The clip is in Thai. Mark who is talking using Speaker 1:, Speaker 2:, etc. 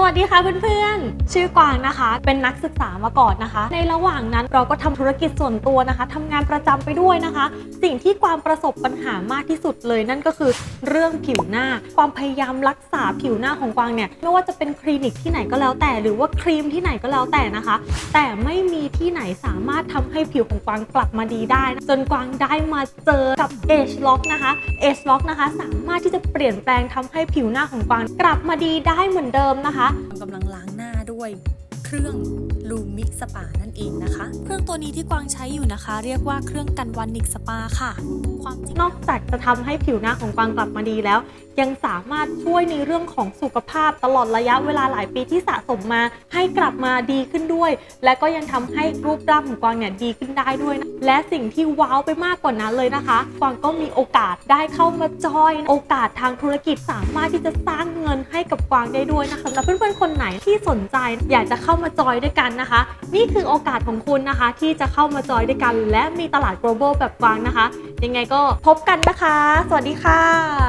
Speaker 1: สวัสดีค่ะเพื่อนๆ ชื่อกวางนะคะ เป็นนักศึกษามาก่อนนะคะ ในระหว่างนั้นเราก็ทำธุรกิจส่วนตัวนะคะทำงานประจำไปด้วยนะคะ สิ่งที่กวางประสบปัญหามากที่สุดเลย นั่นก็คือเรื่องผิวหน้า ความพยายามรักษาผิวหน้าของกวางเนี่ย ไม่ว่าจะเป็นคลินิกที่ไหนก็แล้วแต่ หรือว่าครีมที่ไหนก็แล้วแต่นะคะ แต่ไม่มีที่ไหนสามารถทำให้ผิวของกวางกลับมาดีได้นะจนกวางได้มาเจอกับ Age Lock นะคะ Age Lock นะคะ สามารถที่จะเปลี่ยนแปลงทำให้ผิวหน้าของกวางกลับมาดีได้เหมือนเดิมนะคะ
Speaker 2: กำลังล้างหน้าด้วย เครื่องลูมิสปานั่นเองนะคะ เครื่องตัวนี้ที่กวางใช้อยู่นะคะ เรียกว่าเครื่องกันวันนิกสปาค่ะ ความจริง
Speaker 1: นอกจากจะทำให้ผิวหน้าของกวางกลับมาดีแล้ว ยังสามารถช่วยในเรื่องของสุขภาพตลอดระยะเวลาหลายปีที่สะสมมาให้กลับมาดีขึ้นด้วย และก็ยังทำให้รูปร่างของกวางเนี่ยดีขึ้นได้ด้วยนะและสิ่งที่ว้าวไปมากกว่านั้นเลยนะคะ กวางก็มีโอกาสได้เข้ามาจอย โอกาสทางธุรกิจสามารถที่จะสร้างเงินให้กับกวางได้ด้วยนะคะสำหรับเพื่อนๆคนไหนที่สนใจ อยากจะเข้ามาจอยด้วยกันนะคะ นี่คือโอกาสของคุณนะคะ ที่จะเข้ามาจอยด้วยกัน และมีตลาด global แบบกว้างนะคะ ยังไงก็พบกันนะคะ สวัสดีค่ะ